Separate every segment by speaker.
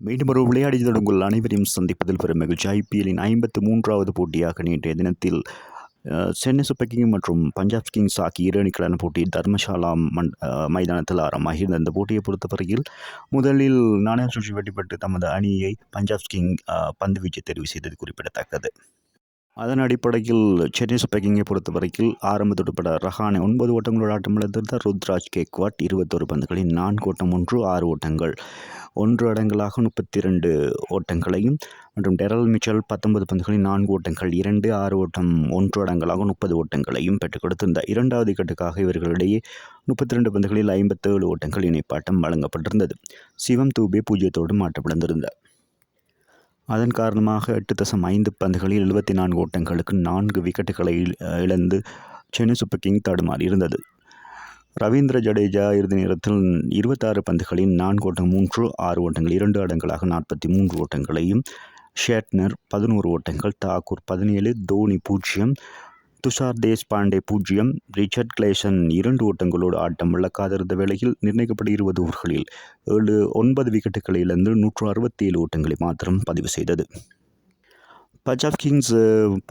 Speaker 1: மீண்டும் ஒரு விளையாடி உங்கள் அனைவரையும் சந்திப்பதில் பெரும் மகிழ்ச்சி. ஐபிஎல்லின் ஐம்பத்து மூன்றாவது போட்டியாக நேற்றைய தினத்தில் சென்னை சூப்பர் கிங் மற்றும் பஞ்சாப் கிங்ஸ் ஆகிய இரு அணிகளான போட்டி தர்மசாலா மண் மைதானத்தில் ஆரம்பமாகியிருந்த அந்த போட்டியை பொறுத்தவரையில் முதலில் நாணய சுழற்சி வெட்டிப்பட்டு தமது அணியை பஞ்சாப் கிங் பந்து வீச்சு தெரிவு செய்தது குறிப்பிடத்தக்கது. அதன் அடிப்படையில் சென்னை சூப்பர் கிங்கை பொறுத்தவரையில் ஆரம்ப துடுப்பட ரஹானே ஒன்பது ஓட்டங்களோடு ஆட்டமிழந்திருந்தார் ருத்ராஜ் கேக்வாட் இருபத்தொரு பந்துகளில் நான்கு ஓட்டம் ஒன்று ஆறு ஓட்டங்கள். ஒன்று அடங்கலாக முப்பத்தி இரண்டு ஓட்டங்களையும் மற்றும் டெரல் மிச்சல் பத்தொன்பது பந்துகளில் நான்கு ஓட்டங்கள் இரண்டு ஆறு ஓட்டம் ஒன்று அடங்கலாக முப்பது ஓட்டங்களையும் பெற்றுக் கொடுத்திருந்தார் இரண்டாவது கட்டுக்காக இவர்களிடையே முப்பத்தி ரெண்டு பந்துகளில் ஐம்பத்தேழு ஓட்டங்கள் இணைப்பாட்டம் வழங்கப்பட்டிருந்தது. சிவம் தூபே பூஜ்ஜியத்தோடு மாற்றப்பட்டிருந்தார் அதன் காரணமாக எட்டு தசம் ஐந்து பந்துகளில் எழுபத்தி நான்கு ஓட்டங்களுக்கு நான்கு விக்கெட்டுகளை இழ- இழந்து சென்னை சூப்பர் கிங் தடுமாறி இருந்தது. ரவீந்திர ஜடேஜா இறுதி நேரத்தில் இருபத்தாறு பந்துகளில் நான்கு ஓட்டம் மூன்று ஆறு ஓட்டங்கள் இரண்டு ஆடங்களாக நாற்பத்தி மூன்று ஓட்டங்களையும் ஷேட்னர் பதினோரு ஓட்டங்கள் தாக்கூர் பதினேழு தோனி பூஜ்ஜியம் துஷார் தேஷ்பாண்டே பூஜ்ஜியம். ரிச்சர்ட் கிளேசன் இரண்டு ஓட்டங்களோடு ஆட்டம் இழக்காதிருந்த வேளையில் நிர்ணயிக்கப்பட்ட இருபது ஓவர்களில் ஏழு ஒன்பது விக்கெட்டுகளை இழந்து நூற்று அறுபத்தி ஏழு ஓட்டங்களை மாத்திரம் பதிவு செய்தது. பஞ்சாப் கிங்ஸ்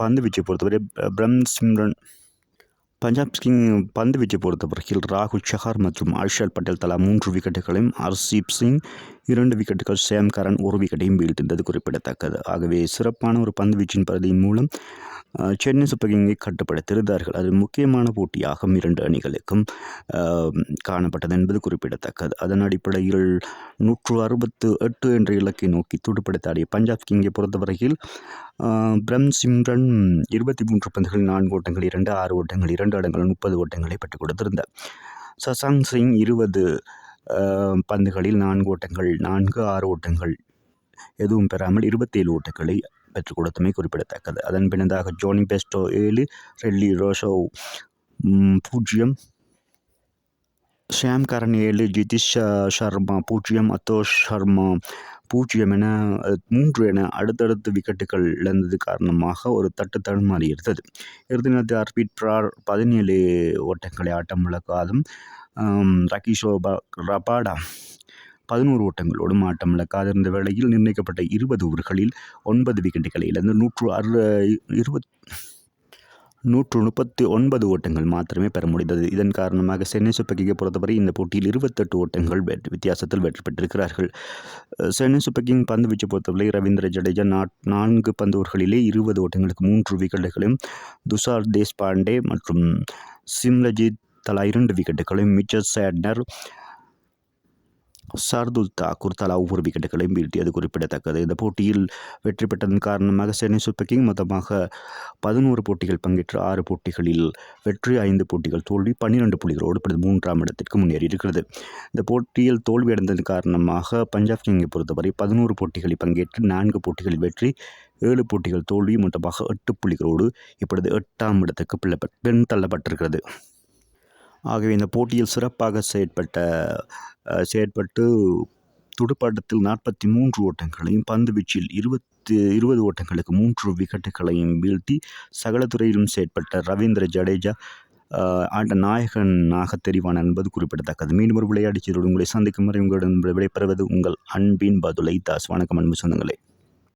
Speaker 1: பந்து வீச்சை பொறுத்தவரை பிரம் சிம்ரன் பஞ்சாப் கிங் பந்து வீச்சை பொறுத்தவரையில் ராகுல் சஹார் மற்றும் ஹர்ஷல் பட்டேல் தலா மூன்று விக்கெட்டுகளையும் ஹர்ஷீப் சிங் இரண்டு விக்கெட்டுகள் சேம் கரன் ஒரு விக்கெட்டையும் வீழ்த்திருந்தது குறிப்பிடத்தக்கது. ஆகவே சிறப்பான ஒரு பந்து வீச்சின் பகுதியின் மூலம் சென்னை சூப்பர் கிங்கை கட்டுப்படுத்தியிருந்தார்கள். அது முக்கியமான போட்டியாகும் இரண்டு அணிகளுக்கும் காணப்பட்டது என்பது குறிப்பிடத்தக்கது. அதன் அடிப்படையில் நூற்று அறுபத்து எட்டு என்ற இலக்கை நோக்கி துடுப்படுத்தாடிய பஞ்சாப் கிங்கை பொறுத்தவரையில் பிரம் சிம்ரன் இருபத்தி மூன்று பந்துகள் நான்கு ஓட்டங்கள் இரண்டு ஆறு ஓட்டங்கள் இரண்டு இடங்கள் முப்பது ஓட்டங்களை பெற்றுக் கொடுத்திருந்தார். சசாங் சிங் இருபது பந்துகளில் நான்கு ஓட்டங்கள் நான்கு ஆறு ஓட்டங்கள். எதுவும் பெறாமல் இருபத்தேழு ஓட்டங்களை பெற்றுக் கொடுத்தமை குறிப்பிடத்தக்கது. அதன் பின்னதாக ஜோனி பெஸ்டோ ஏழு ரெல்லி ரோஷோ பூஜ்ஜியம் ஷாம் கரன் ஏழு ஜிதிஷ் ஷர்மா சர்மா பூஜ்ஜியம் அத்தோஷ் சர்மா பூஜ்ஜியம் என மூன்று என அடுத்தடுத்து விக்கெட்டுகள் இழந்தது காரணமாக ஒரு தட்டு தடுமாறி இருந்தது. இறுதி நேரத்தில் அர்பிட் பிரார் பதினேழு ஓட்டங்களை ஆட்டம் இழக்காதும் ரகிஷோ ஷோபா ரபாடா பதினோரு ஓட்டங்களோடும் ஆட்டம் இழக்காதிருந்த வேளையில் நிர்ணயிக்கப்பட்ட இருபது ஓவர்களில் ஒன்பது விக்கெட்டுகளை இழந்து நூற்று அறு இருபத் நூற்று முப்பத்தி ஒன்பது ஓட்டங்கள் மாத்திரமே பெற முடிந்தது. இதன் காரணமாக சென்னை சூப்பர் கிங்கை பொறுத்தவரை இந்த போட்டியில் இருபத்தெட்டு ஓட்டங்கள் வெற்றி வித்தியாசத்தில் வெற்றி பெற்றிருக்கிறார்கள். சென்னை சூப்பர் கிங் பந்து வீச்சு பொறுத்தவரை ரவீந்திர ஜடேஜா நான்கு பந்து ஓவர்களிலே இருபது ஓட்டங்களுக்கு மூன்று விக்கெட்டுகளையும் துஷார் தேஷ்பாண்டே மற்றும் சிம்ரஜித் தலா இரண்டு விக்கெட்டுகளையும் மிச்சர் சேட்னர் சார்துல் தாக்கூர் தலா ஒவ்வொரு விக்கெட்டுகளையும் வீழ்த்தியது குறிப்பிடத்தக்கது. இந்த போட்டியில் வெற்றி பெற்றதன் காரணமாக சென்னை சூப்பர் கிங் மொத்தமாக பதினோரு போட்டிகள் பங்கேற்று ஆறு போட்டிகளில் வெற்றி ஐந்து போட்டிகள் தோல்வி பன்னிரண்டு புள்ளிகளோடு பிறகு மூன்றாம் இடத்திற்கு முன்னேறி இருக்கிறது இந்த போட்டியில் தோல்வியடைந்ததன் காரணமாக பஞ்சாப் கிங்கை பொறுத்தவரை பதினோரு போட்டிகளில் பங்கேற்று நான்கு போட்டிகளில் வெற்றி ஏழு போட்டிகள் தோல்வி மொத்தமாக எட்டு புள்ளிகளோடு இப்பொழுது எட்டாம் இடத்துக்கு பிள்ளை பின் தள்ளப்பட்டிருக்கிறது. ஆகவே இந்த போட்டியில் சிறப்பாக செயற்பட்ட செயற்பட்டு துடுப்பாட்டத்தில் நாற்பத்தி மூன்று ஓட்டங்களையும் பந்து வீச்சில் இருபத்தி இருபது ஓட்டங்களுக்கு மூன்று விக்கெட்டுகளையும் வீழ்த்தி சகல துறையிலும் செயற்பட்ட ரவீந்திர ஜடேஜா ஆண்ட ஆட்ட நாயகனாக தெரிவான என்பது குறிப்பிடத்தக்கது. மீண்டும் ஒரு விளையாட்டுச் செய்தியோடு உங்களை சந்திக்கும் வரை உங்களிடம் விடைபெறுவது உங்கள் அன்பின் பதுலை தாஸ். வணக்கம் அன்பு சொந்தங்களே.